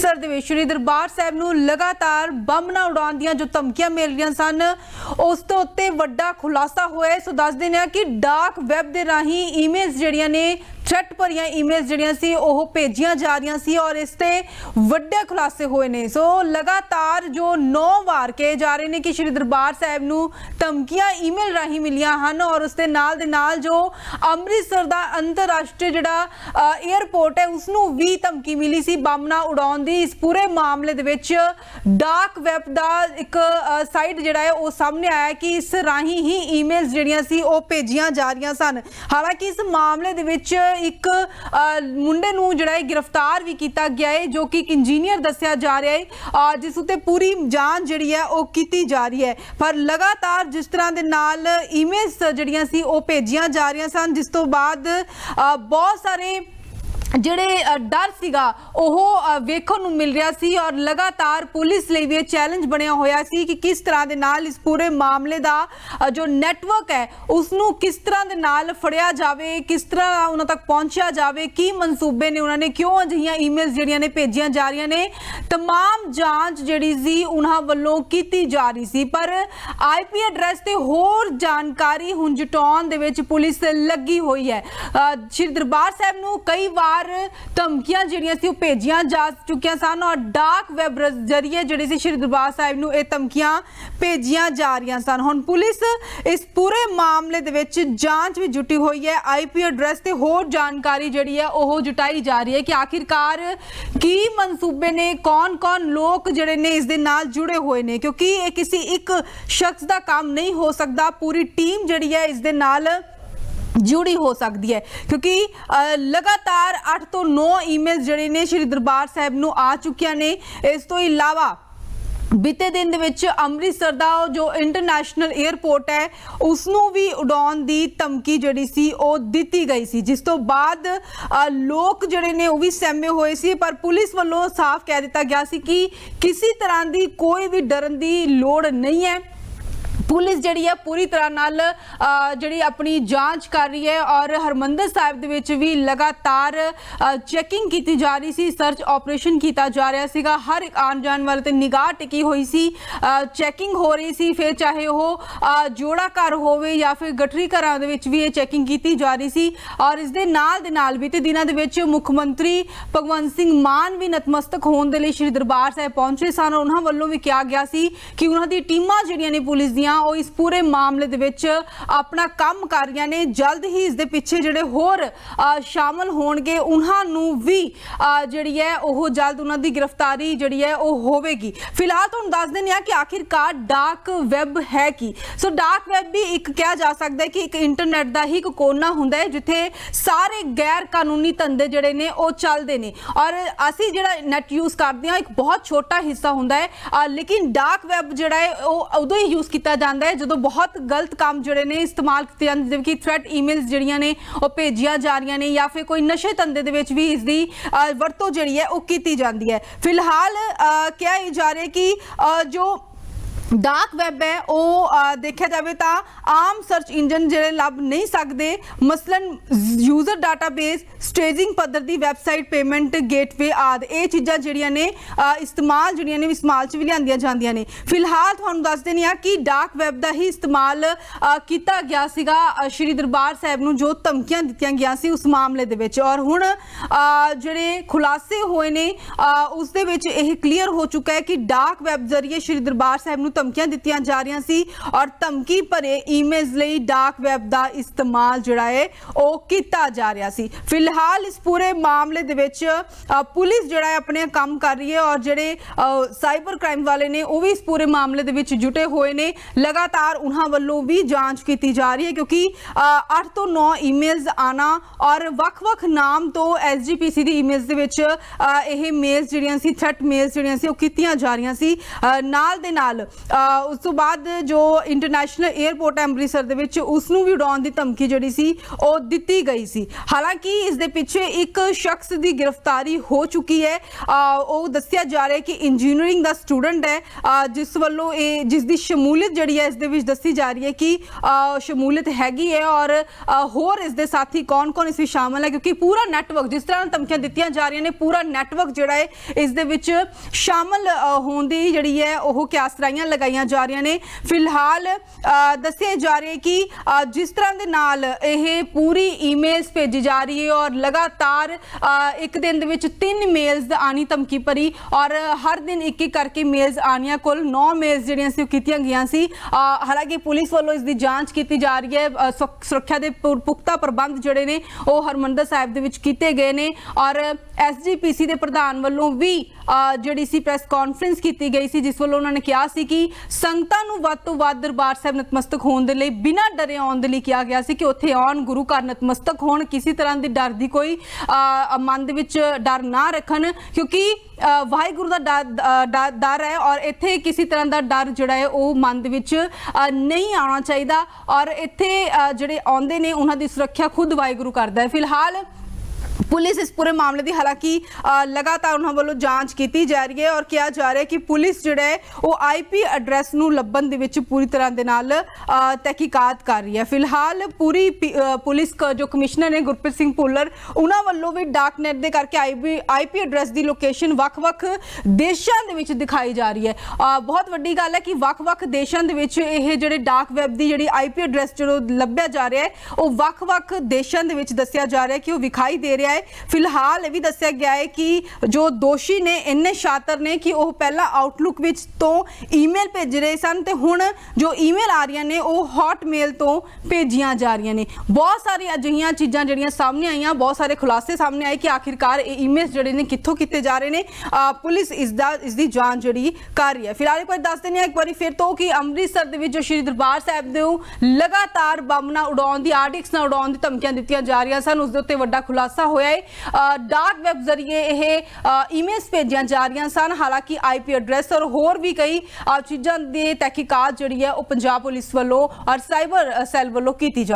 Sir ਦੇ ਵਿੱਚ ਸ਼੍ਰੀ ਦਰਬਾਰ ਸਾਹਿਬ ਨੂੰ ਲਗਾਤਾਰ ਬੰਬ ਨਾ ਉਡਾਉਣ ਦੀਆਂ ਜੋ ਧਮਕੀਆਂ ਮਿਲ ਰਹੀਆਂ ਸਨ, ਉਸ ਤੋਂ ਉੱਤੇ ਵੱਡਾ ਖੁਲਾਸਾ ਹੋਇਆ ਸੋ ਦੱਸ ਦਿੰਦੇ ਹਾਂ ਕਿ ਡਾਰਕ ਵੈਬ ਦੇ ਰਾਹੀਂ ਈਮੇਲਸ ਜਿਹੜੀਆਂ ਨੇ ਛੱਟ ਭਰੀਆਂ ਈਮੇਲਸ ਜਿਹੜੀਆਂ ਸੀ, ਉਹ ਭੇਜੀਆਂ ਜਾ ਰਹੀਆਂ ਸੀ ਔਰ ਇਸ ਤੇ ਵੱਡੇ ਖੁਲਾਸੇ ਹੋਏ ਨੇ। ਸੋ ਲਗਾਤਾਰ ਜੋ 9 ਵਾਰ ਕਹੇ ਜਾ ਰਹੇ ਨੇ ਕਿ ਸ਼੍ਰੀ ਦਰਬਾਰ ਸਾਹਿਬ ਨੂੰ ਧਮਕੀਆਂ ਈਮੇਲ ਰਾਹੀਂ ਮਿਲੀਆਂ ਹਨ ਔਰ ਉਸ ਦੇ ਨਾਲ ਦੇ ਨਾਲ ਜੋ ਅੰਮ੍ਰਿਤਸਰ ਦਾ ਅੰਤਰਰਾਸ਼ਟਰੀ ਜਿਹੜਾ 에ਅਰਪੋਰਟ ਹੈ ਉਸ ਨੂੰ ਵੀ ਧਮਕੀ ਮਿਲੀ ਸੀ ਬੰਬ ਨਾ ਉਡਾਉਣ ਦੀ। ਇਸ ਪੂਰੇ ਮਾਮਲੇ ਦੇ ਵਿੱਚ ਡਾਰਕ ਵੈਬ ਦਾ ਇੱਕ ਸਾਈਟ ਜਿਹੜਾ ਹੈ, ਉਹ ਸਾਹਮਣੇ ਆਇਆ ਕਿ ਇਸ ਰਾਹੀਂ ਹੀ ਈਮੇਲਸ ਜਿਹੜੀਆਂ ਸੀ, ਉਹ ਭੇਜੀਆਂ ਜਾ ਰਹੀਆਂ ਸਨ। ਹਾਲਾਂਕਿ ਇਸ ਮਾਮਲੇ ਦੇ ਵਿੱਚ ਇੱਕ ਮੁੰਡੇ ਨੂੰ ਜਿਹੜਾ ਹੈ ਗ੍ਰਿਫਤਾਰ ਵੀ ਕੀਤਾ ਗਿਆ ਹੈ ਜੋ ਕਿ ਇੱਕ ਇੰਜੀਨੀਅਰ ਦੱਸਿਆ ਜਾ ਰਿਹਾ ਹੈ ਜਿਸ ਉਤੇ ਪੂਰੀ ਜਾਂਚ ਜਿਹੜੀ ਹੈ ਉਹ ਕੀਤੀ ਜਾ ਰਹੀ ਹੈ। ਪਰ ਲਗਾਤਾਰ ਜਿਸ ਤਰ੍ਹਾਂ ਦੇ ਨਾਲ ਇਮੇਜ ਜਿਹੜੀਆਂ ਸੀ, ਉਹ ਭੇਜੀਆਂ ਜਾ ਰਹੀਆਂ ਸਨ, ਜਿਸ ਤੋਂ ਬਾਅਦ ਬਹੁਤ ਸਾਰੇ ਜਿਹੜੇ ਅ, ਡਰ ਸੀਗਾ ਉਹ ਅ, ਵੇਖਣ ਨੂੰ ਮਿਲ ਰਿਹਾ ਸੀ ਔਰ ਲਗਾਤਾਰ ਪੁਲਿਸ ਲਈ ਵੀ ਇਹ ਚੈਲੰਜ ਬਣਿਆ ਹੋਇਆ ਸੀ ਕਿ ਕਿਸ ਤਰ੍ਹਾਂ ਦੇ ਨਾਲ ਇਸ ਪੂਰੇ ਮਾਮਲੇ ਦਾ ਅ, ਜੋ ਨੈਟਵਰਕ ਹੈ ਉਸ ਨੂੰ ਕਿਸ ਤਰ੍ਹਾਂ ਦੇ ਨਾਲ ਫੜਿਆ ਜਾਵੇ ਕਿਸ ਤਰ੍ਹਾਂ ਉਹਨਾਂ ਤੱਕ ਪਹੁੰਚਿਆ ਜਾਵੇ ਕੀ ਮਨਸੂਬੇ ਨੇ ਉਹਨਾਂ ਨੇ ਕਿਉਂ ਅਜਿਹੀਆਂ ਈਮੇਲਸ ਜਿਹੜੀਆਂ ਨੇ ਭੇਜੀਆਂ ਜਾ ਰਹੀਆਂ ਨੇ तमाम ਜਾਂਚ ਜਿਹੜੀ ਸੀ ਉਹਨਾਂ ਵੱਲੋਂ ਕੀਤੀ ਜਾ ਰਹੀ ਸੀ ਪਰ ਆਈਪੀ ਐਡਰੈਸ ਤੇ ਹੋਰ ਜਾਣਕਾਰੀ ਹੁਣ ਜਟਾਉਣ ਦੇ ਵਿੱਚ ਪੁਲਿਸ ਲੱਗੀ ਹੋਈ ਹੈ ਅ, ਸ਼੍ਰੀ ਦਰਬਾਰ ਸਾਹਿਬ ਨੂੰ ਕਈ ਵਾਰ ਧਮਕੀਆਂ ਜਿਹੜੀਆਂ ਸੀ ਉਹ ਭੇਜੀਆਂ ਜਾ ਚੁੱਕੀਆਂ ਸਨ ਔਰ ਡਾਰਕ ਵੈਬ ਜ਼ਰੀਏ ਜਿਹੜੇ ਸੀ ਸ਼੍ਰੀ ਦਰਬਾਰ ਸਾਹਿਬ ਨੂੰ ਇਹ ਧਮਕੀਆਂ ਭੇਜੀਆਂ ਜਾ ਰਹੀਆਂ ਸਨ। ਹੁਣ ਪੁਲਿਸ ਇਸ ਪੂਰੇ ਮਾਮਲੇ ਦੇ ਵਿੱਚ ਜਾਂਚ ਵੀ ਜੁਟੀ ਹੋਈ ਹੈ। ਆਈਪੀ ਐਡਰੈਸ ਤੇ ਹੋਰ ਜਾਣਕਾਰੀ ਜਿਹੜੀ ਹੈ ਉਹ ਜੁਟਾਈ ਜਾ ਰਹੀ ਹੈ ਕਿ ਆਖਿਰਕਾਰ ਕੀ ਮਨਸੂਬੇ ਨੇ, ਕੌਣ-ਕੌਣ ਲੋਕ ਜਿਹੜੇ ਨੇ ਇਸ ਦੇ ਨਾਲ ਜੁੜੇ ਹੋਏ ਨੇ? ਕਿਉਂਕਿ ਇਹ ਕਿਸੇ ਇੱਕ ਸ਼ਖਸ ਦਾ ਕੰਮ ਨਹੀਂ ਹੋ ਸਕਦਾ। ਪੂਰੀ ਟੀਮ ਜਿਹੜੀ ਹੈ ਇਸ ਦੇ ਨਾਲ ਜੁੜੀ ਹੋ ਸਕਦੀ ਹੈ। ਕਿਉਂਕਿ ਲਗਾਤਾਰ 8 ਤੋਂ 9 ਈਮੇਲਸ ਜਿਹੜੇ ਨੇ ਸ਼੍ਰੀ ਦਰਬਾਰ ਸਾਹਿਬ ਨੂੰ ਆ ਚੁੱਕੀਆਂ ਨੇ। ਇਸ ਤੋਂ ਇਲਾਵਾ ਬੀਤੇ ਦਿਨ ਦੇ ਵਿੱਚ ਅੰਮ੍ਰਿਤਸਰ ਦਾ ਉਹ ਜੋ ਇੰਟਰਨੈਸ਼ਨਲ 에ਅਰਪੋਰਟ ਹੈ ਉਸ ਨੂੰ ਵੀ ਉਡਾਉਣ ਦੀ ਧਮਕੀ ਜਿਹੜੀ ਸੀ, ਉਹ ਦਿੱਤੀ ਗਈ ਸੀ। ਜਿਸ ਤੋਂ ਬਾਅਦ ਲੋਕ ਜਿਹੜੇ ਨੇ ਉਹ ਵੀ ਸਹਿਮੇ ਹੋਏ ਸੀ, ਪਰ ਪੁਲਿਸ ਵੱਲੋਂ ਸਾਫ਼ ਕਹਿ ਦਿੱਤਾ ਗਿਆ ਸੀ ਕਿ ਕਿਸੇ ਤਰ੍ਹਾਂ ਦੀ ਕੋਈ ਵੀ ਡਰਨ ਦੀ ਲੋੜ ਨਹੀਂ ਹੈ। ਪੁਲਿਸ ਜਿਹੜੀ ਹੈ ਪੂਰੀ ਤਰ੍ਹਾਂ ਨਾਲ ਜਿਹੜੀ ਆਪਣੀ ਜਾਂਚ ਕਰ ਰਹੀ ਹੈ ਔਰ ਹਰਮੰਦਰ ਸਾਹਿਬ ਦੇ ਵਿੱਚ ਵੀ ਲਗਾਤਾਰ ਚੈਕਿੰਗ ਕੀਤੀ ਜਾ ਰਹੀ ਸੀ ਸਰਚ ਆਪਰੇਸ਼ਨ ਕੀਤਾ ਜਾ ਰਿਹਾ ਸੀਗਾ। ਹਰ ਇੱਕ ਆਉਣ ਜਾਣ ਵਾਲੇ ਤੇ ਨਿਗਾਹ ਟਿਕੀ ਹੋਈ ਸੀ ਚੈਕਿੰਗ ਹੋ ਰਹੀ ਸੀ। ਫਿਰ ਚਾਹੇ ਉਹ ਜੋੜਾ ਘਰ ਹੋਵੇ ਜਾਂ ਫਿਰ ਗਠਰੀ ਘਰਾਂ ਦੇ ਵਿੱਚ ਵੀ ਇਹ ਚੈਕਿੰਗ ਕੀਤੀ ਜਾ ਰਹੀ ਸੀ। ਔਰ ਇਸ ਦੇ ਨਾਲ ਦੇ ਨਾਲ ਬੀਤੇ ਦਿਨਾਂ ਦੇ ਵਿੱਚ ਮੁੱਖ ਮੰਤਰੀ ਭਗਵੰਤ ਸਿੰਘ ਮਾਨ ਵੀ ਨਤਮਸਤਕ ਹੋਣ ਦੇ ਲਈ ਸ਼੍ਰੀ ਦਰਬਾਰ ਸਾਹਿਬ ਪਹੁੰਚੇ ਸਨ। ਉਹਨਾਂ ਵੱਲੋਂ ਵੀ ਕਿਹਾ ਗਿਆ ਸੀ ਕਿ ਉਹਨਾਂ ਦੀ ਟੀਮਾਂ ਜਿਹੜੀਆਂ ਨੇ ਪੁਲਿਸ ਦੀਆਂ ਉਹ ਇਸ ਪੂਰੇ ਮਾਮਲੇ ਦੇ ਵਿੱਚ ਆਪਣਾ ਕੰਮ ਕਰ ਰਹੀਆਂ ਨੇ। ਜਲਦ ਹੀ ਇਸ ਦੇ ਪਿੱਛੇ ਜਿਹੜੇ ਹੋਰ ਅ, ਸ਼ਾਮਲ ਹੋਣਗੇ ਉਹਨਾਂ ਨੂੰ ਵੀ ਜਿਹੜੀ ਹੈ ਉਹ ਜਲਦ ਉਹਨਾਂ ਦੀ ਗ੍ਰਿਫਤਾਰੀ ਜਿਹੜੀ ਹੈ ਉਹ ਹੋਵੇਗੀ। ਫਿਲਹਾਲ ਤੁਹਾਨੂੰ ਦੱਸ ਦਿੰਦੇ ਆ ਕਿ ਆਖਿਰਕਾਰ ਡਾਰਕ ਵੈਬ ਹੈ ਕੀ? ਸੋ ਡਾਰਕ ਵੈਬ ਵੀ ਇੱਕ ਕਿਹਾ ਜਾ ਸਕਦਾ ਹੈ ਕਿ ਇੱਕ ਇੰਟਰਨੈਟ ਦਾ ਹੀ ਇੱਕ ਕੋਨਾ ਹੁੰਦਾ ਹੈ ਜਿੱਥੇ ਸਾਰੇ ਗੈਰ ਕਾਨੂੰਨੀ ਧੰਦੇ ਜਿਹੜੇ ਨੇ ਉਹ ਚੱਲਦੇ ਨੇ। ਔਰ ਅਸੀਂ ਜਿਹੜਾ ਨੈਟ ਯੂਜ਼ ਕਰਦੇ ਹਾਂ ਇੱਕ ਬਹੁਤ ਛੋਟਾ ਹਿੱਸਾ ਹੁੰਦਾ ਹੈ। ਲੇਕਿਨ ਡਾਰਕ ਵੈਬ ਜਿਹੜਾ ਹੈ ਉਹ ਉਦੋਂ ਹੀ ਯੂਜ਼ ਕੀਤਾ ਜਾਂਦਾ ਹੈ ਜਦੋਂ ਬਹੁਤ ਗਲਤ ਕੰਮ ਜਿਹੜੇ ਨੇ ਇਸਤੇਮਾਲ ਕੀਤੇ ਜਾਂਦੇ ਜਿਵੇਂ ਕਿ ਥ੍ਰੈਟ ਈਮੇਲਸ ਜਿਹੜੀਆਂ ਨੇ ਉਹ ਭੇਜੀਆਂ ਜਾ ਰਹੀਆਂ ਨੇ ਜਾਂ ਫਿਰ ਕੋਈ ਨਸ਼ੇ ਧੰਦੇ ਦੇ ਵਿੱਚ ਵੀ ਇਸ ਦੀ ਵਰਤੋਂ ਜਿਹੜੀ ਹੈ ਉਹ ਕੀਤੀ ਜਾਂਦੀ ਹੈ। ਫਿਲਹਾਲ ਅ, ਕਿਹਾ ਇਹ ਜਾ ਰਿਹਾ ਕਿ ਅ, ਜੋ ਡਾਰਕ ਵੈਬ ਹੈ, ਉਹ ਦੇਖਿਆ ਜਾਵੇ ਤਾਂ ਆਮ ਸਰਚ ਇੰਜਨ ਜਿਹੜੇ ਲੱਭ ਨਹੀਂ ਸਕਦੇ, ਮਸਲਨ ਯੂਜ਼ਰ ਡਾਟਾਬੇਸ ਸਟੇਜਿੰਗ ਪੱਧਰ ਦੀ ਵੈਬਸਾਈਟ ਪੇਮੈਂਟ ਗੇਟਵੇ ਆਦ, ਇਹ ਚੀਜ਼ਾਂ ਜਿਹੜੀਆਂ ਨੇ ਇਸਤੇਮਾਲ ਜਿਹੜੀਆਂ ਨੇ, ਇਸਤੇਮਾਲ ਚ ਵੀ ਲਿਆਂਦੀਆਂ ਜਾਂਦੀਆਂ ਨੇ। ਫਿਲਹਾਲ ਤੁਹਾਨੂੰ ਦੱਸ ਦਿੰਦੀ ਆ ਕਿ ਡਾਰਕ ਵੈਬ ਦਾ ਹੀ ਇਸਤੇਮਾਲ ਕੀਤਾ ਗਿਆ ਸੀਗਾ ਸ਼੍ਰੀ ਦਰਬਾਰ ਸਾਹਿਬ ਨੂੰ ਜੋ ਧਮਕੀਆਂ ਦਿੱਤੀਆਂ ਗਿਆ ਸੀ ਉਸ ਮਾਮਲੇ ਦੇ ਵਿੱਚ। ਔਰ ਹੁਣ ਜਿਹੜੇ ਖੁਲਾਸੇ ਹੋਏ ਨੇ ਉਸ ਦੇ ਵਿੱਚ ਇਹ ਕਲੀਅਰ ਹੋ ਚੁੱਕਾ ਹੈ ਕਿ ਡਾਰਕ ਵੈਬ ਜ਼ਰੀਏ ਸ਼੍ਰੀ ਦਰਬਾਰ ਸਾਹਿਬ ਨੂੰ ਧਮਕੀਆਂ ਦਿੱਤੀਆਂ ਜਾ ਰਹੀਆਂ ਸੀ ਔਰ ਧਮਕੀ ਭਰੇ ਈਮੇਲਸ ਲਈ ਡਾਰਕ ਵੈਬ ਦਾ ਇਸਤੇਮਾਲ ਜਿਹੜਾ ਹੈ, ਉਹ ਕੀਤਾ ਜਾ ਰਿਹਾ ਸੀ। ਫਿਲਹਾਲ ਇਸ ਪੂਰੇ ਮਾਮਲੇ ਦੇ ਵਿੱਚ ਪੁਲਿਸ ਜਿਹੜਾ ਹੈ ਆਪਣੇ ਕੰਮ ਕਰ ਰਹੀ ਹੈ ਔਰ ਜਿਹੜੇ ਸਾਈਬਰ ਕ੍ਰਾਈਮ ਵਾਲੇ ਨੇ, ਉਹ ਵੀ ਇਸ ਪੂਰੇ ਮਾਮਲੇ ਦੇ ਵਿੱਚ ਜੁਟੇ ਹੋਏ ਨੇ। ਲਗਾਤਾਰ ਉਹਨਾਂ ਵੱਲੋਂ ਵੀ ਜਾਂਚ ਕੀਤੀ ਜਾ ਰਹੀ ਹੈ ਕਿਉਂਕਿ 8 ਤੋਂ 9 ਈਮੇਲਸ ਆਣਾ ਔਰ ਵੱਖ-ਵੱਖ ਨਾਮ ਤੋਂ ਐਸਜੀਪੀਸੀ ਦੀ ਈਮੇਲਸ ਦੇ ਵਿੱਚ ਇਹ ਮੇਲਸ ਜਿਹੜੀਆਂ ਸੀ ਥ੍ਰੈਟ ਮੇਲਸ ਜਿਹੜੀਆਂ ਸੀ, ਉਹ ਕੀਤੀਆਂ ਜਾ ਰਹੀਆਂ ਸੀ। ਨਾਲ ਦੇ ਨਾਲ ਉਸ ਤੋਂ ਬਾਅਦ ਜੋ ਇੰਟਰਨੈਸ਼ਨਲ 에ਅਰਪੋਰਟ ਹੈ ਅੰਮ੍ਰਿਤਸਰ ਦੇ ਵਿੱਚ ਉਸ ਨੂੰ ਵੀ ਉਡਾਉਣ ਦੀ ਧਮਕੀ ਜਿਹੜੀ ਸੀ, ਉਹ ਦਿੱਤੀ ਗਈ ਸੀ। ਹਾਲਾਂਕਿ ਇਸ ਦੇ ਪਿੱਛੇ ਇੱਕ ਸ਼ਖਸ ਦੀ ਗ੍ਰਿਫਤਾਰੀ ਹੋ ਚੁੱਕੀ ਹੈ। ਉਹ ਦੱਸਿਆ ਜਾ ਰਿਹਾ ਹੈ ਕਿ ਇੰਜੀਨੀਅਰਿੰਗ ਦਾ ਸਟੂਡੈਂਟ ਹੈ। ਜਿਸ ਵੱਲੋਂ ਇਹ, ਜਿਸ ਦੀ ਸ਼ਮੂਲੀਅਤ ਜਿਹੜੀ ਹੈ, ਇਸ ਦੇ ਵਿੱਚ ਦੱਸੀ ਜਾ ਰਹੀ ਹੈ ਕਿ ਸ਼ਮੂਲੀਅਤ ਹੈਗੀ ਹੈ ਔਰ ਹੋਰ ਇਸ ਦੇ ਸਾਥੀ ਕੌਣ-ਕੌਣ ਇਸ ਵਿੱਚ ਸ਼ਾਮਲ ਹੈ ਕਿਉਂਕਿ ਪੂਰਾ ਨੈਟਵਰਕ ਜਿਸ ਤਰ੍ਹਾਂ ਧਮਕੀਆਂ ਦਿੱਤੀਆਂ ਜਾ ਰਹੀਆਂ ਨੇ, ਪੂਰਾ ਨੈਟਵਰਕ ਜਿਹੜਾ ਹੈ, ਇਸ ਦੇ ਵਿੱਚ ਸ਼ਾਮਲ ਹੋਣ ਦੀ ਜਿਹੜੀ ਹੈ, ਉਹ ਕਿਆਸਰਾਈਆਂ ਲਗਾਈਆਂ ਜਾ ਰਹੀਆਂ ਨੇ। ਫਿਲਹਾਲ ਦੱਸਿਆ ਜਾ ਰਿਹਾ ਕਿ ਜਿਸ ਤਰ੍ਹਾਂ ਦੇ ਨਾਲ ਇਹ ਪੂਰੀ ਈਮੇਲਸ ਭੇਜੀ ਜਾ ਰਹੀ ਹੈ ਔਰ ਲਗਾਤਾਰ ਇੱਕ ਦਿਨ ਦੇ ਵਿੱਚ ਤਿੰਨ ਮੇਲਸ ਆਣੀ ਧਮਕੀ ਭਰੀ ਔਰ ਹਰ ਦਿਨ ਇੱਕ ਇੱਕ ਕਰਕੇ ਮੇਲਸ ਆਣੀਆਂ ਕੁੱਲ 9 ਮੇਲਸ ਜਿਹੜੀਆਂ ਸੀ ਉਹ ਕੀਤੀਆਂ ਗਈਆਂ ਸੀ। ਹਾਲਾਂਕਿ ਪੁਲਿਸ ਵੱਲੋਂ ਇਸ ਦੀ ਜਾਂਚ ਕੀਤੀ ਜਾ ਰਹੀ ਹੈ। ਸੁਰੱਖਿਆ ਦੇ ਪੁਖਤਾ ਪ੍ਰਬੰਧ ਜਿਹੜੇ ਨੇ, ਉਹ ਹਰਮੰਦਰ ਸਾਹਿਬ ਦੇ ਵਿੱਚ ਕੀਤੇ ਗਏ ਨੇ ਔਰ ਐਸਜੀਪੀਸੀ ਦੇ ਪ੍ਰਧਾਨ ਵੱਲੋਂ ਵੀ ਜਿਹੜੀ ਸੀ ਪ੍ਰੈਸ ਕਾਨਫਰੰਸ ਕੀਤੀ ਗਈ ਸੀ, ਜਿਸ ਵੱਲੋਂ ਉਹਨਾਂ ਨੇ ਕਿਹਾ ਸੀ ਕਿ ਸੰਗਤਾਂ ਨੂੰ ਵੱਧ ਤੋਂ ਵੱਧ ਦਰਬਾਰ ਸਾਹਿਬ ਨਤਮਸਤਕ ਹੋਣ ਦੇ ਲਈ ਬਿਨਾਂ ਡਰੇ ਆਉਣ ਦੇ ਲਈ ਕਿਹਾ ਗਿਆ ਸੀ ਕਿ ਉੱਥੇ ਆਉਣ ਗੁਰੂ ਘਰ ਨਤਮਸਤਕ ਹੋਣ। ਕਿਸੇ ਤਰ੍ਹਾਂ ਦੀ ਡਰ ਦੀ ਕੋਈ ਅ, ਮਨ ਦੇ ਵਿੱਚ ਡਰ ਨਾ ਰੱਖਣ ਕਿਉਂਕਿ ਵਾਹਿਗੁਰੂ ਦਾ ਡਰ- ਡਰ ਹੈ ਔਰ ਇੱਥੇ ਕਿਸੇ ਤਰ੍ਹਾਂ ਦਾ ਡਰ ਜਿਹੜਾ ਹੈ ਉਹ ਮਨ ਦੇ ਵਿੱਚ ਨਹੀਂ ਆਉਣਾ ਚਾਹੀਦਾ। ਔਰ ਇੱਥੇ ਜਿਹੜੇ ਆਉਂਦੇ ਨੇ ਉਹਨਾਂ ਦੀ ਸੁਰੱਖਿਆ ਖੁਦ ਵਾਹਿਗੁਰੂ ਕਰਦਾ ਹੈ। ਫਿਲਹਾਲ ਪੁਲਿਸ ਇਸ ਪੂਰੇ ਮਾਮਲੇ ਦੀ ਹਾਲਾਂਕਿ ਲਗਾਤਾਰ ਉਹਨਾਂ ਵੱਲੋਂ ਜਾਂਚ ਕੀਤੀ ਜਾ ਰਹੀ ਹੈ ਔਰ ਕਿਹਾ ਜਾ ਰਿਹਾ ਕਿ ਪੁਲਿਸ ਜਿਹੜਾ ਹੈ ਉਹ ਆਈਪੀ ਐਡਰੈਸ ਨੂੰ ਲੱਭਣ ਦੇ ਵਿੱਚ ਪੂਰੀ ਤਰ੍ਹਾਂ ਦੇ ਨਾਲ ਅ, ਤਹਿਕੀਕਾਤ ਕਰ ਰਹੀ ਹੈ। ਫਿਲਹਾਲ ਪੂਰੀ ਪੀ- ਪੁਲਿਸ ਕ- ਜੋ ਕਮਿਸ਼ਨਰ ਨੇ ਗੁਰਪ੍ਰੀਤ ਸਿੰਘ ਭੁੱਲਰ ਉਹਨਾਂ ਵੱਲੋਂ ਵੀ ਡਾਰਕਨੈਟ ਦੇ ਕਰਕੇ ਆਈਪੀ ਆਈਪੀ ਐਡਰੈਸ ਦੀ ਲੋਕੇਸ਼ਨ ਵੱਖ-ਵੱਖ ਦੇਸ਼ਾਂ ਦੇ ਵਿੱਚ ਦਿਖਾਈ ਜਾ ਰਹੀ ਹੈ। ਬਹੁਤ ਵੱਡੀ ਗੱਲ ਹੈ ਕਿ ਵੱਖ-ਵੱਖ ਦੇਸ਼ਾਂ ਦੇ ਵਿੱਚ ਇਹ ਜਿਹੜੇ ਡਾਰਕ ਵੈਬ ਦੀ ਜਿਹੜੀ ਆਈਪੀ ਐਡਰੈਸ ਜਦੋਂ ਲੱਭਿਆ ਜਾ ਰਿਹਾ ਹੈ ਉਹ ਵੱਖ-ਵੱਖ ਦੇਸ਼ਾਂ ਦੇ ਵਿੱਚ ਦੱਸਿਆ ਜਾ ਰਿਹਾ ਹੈ ਕਿ ਉਹ ਵਿਖਾਈ ਦੇ ਰਿਹਾ ਹੈ। ਫਿਲਹਾਲ ਇਹ ਵੀ ਦੱਸਿਆ ਗਿਆ ਹੈ ਕਿ ਜੋ ਦੋਸ਼ੀ ਨੇ, ਇੰਨੇ ਸ਼ਾਤਰ ਨੇ ਕਿ ਉਹ ਪਹਿਲਾਂ ਆਊਟਲੁੱਕ ਵਿੱਚ ਤੋਂ ਈਮੇਲ ਭੇਜ ਰਹੇ ਸਨ ਤੇ ਹੁਣ ਜੋ ਈਮੇਲ ਆ ਰਹੀਆਂ ਨੇ, ਉਹ ਹੌਟਮੇਲ ਤੋਂ ਭੇਜੀਆਂ ਜਾ ਰਹੀਆਂ ਨੇ। ਬਹੁਤ ਸਾਰੀਆਂ ਅਜਿਹੀਆਂ ਚੀਜ਼ਾਂ ਜਿਹੜੀਆਂ ਸਾਹਮਣੇ ਆਈਆਂ, ਬਹੁਤ ਸਾਰੇ ਖੁਲਾਸੇ ਸਾਹਮਣੇ ਆਏ ਕਿ ਆਖਿਰਕਾਰ ਇਹ ਈਮੇਲਸ ਜਿਹੜੇ ਨੇ ਕਿੱਥੋਂ ਕੀਤੇ ਜਾ ਰਹੇ ਨੇ। ਪੁਲਿਸ ਇਸ ਦਾ, ਇਸ ਦੀ ਜਾਂਚ ਜਿਹੜੀ ਕਰ ਰਹੀ ਹੈ। ਫਿਲਹਾਲ ਇੱਕ ਵਾਰ ਦੱਸ ਦਿੰਦੇ ਹਾਂ, ਇੱਕ ਵਾਰੀ ਫਿਰ ਤੋਂ ਕਿ ਅੰਮ੍ਰਿਤਸਰ ਦੇ ਵਿੱਚ ਜੋ ਸ਼੍ਰੀ ਦਰਬਾਰ ਸਾਹਿਬ ਦੇ ਲਗਾਤਾਰ ਬੰਬ ਨਾਲ ਉਡਾਉਣ ਦੀ ਆਰਡਿਕਸ ਨਾਲ ਉਡਾਉਣ ਦੀ ਧਮਕੀਆਂ ਦਿੱਤੀਆਂ ਜਾ ਰਹੀਆਂ ਸਨ। ਉਸ ਦੇ ਉੱਤੇ ਵੱਡਾ ਖੁਲਾਸਾ ਹੋਇਆ ਹੈ। ਅਹ ਵੈਬ ਜ਼ਰੀਏ ਇਹ ਈਮੇਲਸ ਭੇਜੀਆਂ ਜਾ ਰਹੀਆਂ ਸਨ। ਹਾਲਾਂਕਿ ਆਈਪੀ ਐਡਰੈਸ ਔਰ ਹੋਰ ਵੀ ਕਈ ਚੀਜ਼ਾਂ ਦੀ ਤਹਿਕੀਕਾਤ ਜਿਹੜੀ ਹੈ ਉਹ ਪੰਜਾਬ ਪੁਲਿਸ ਵੱਲੋਂ ਔਰ ਸਾਈਬਰ ਸੈੱਲ ਵੱਲੋਂ ਕੀਤੀ ਜਾ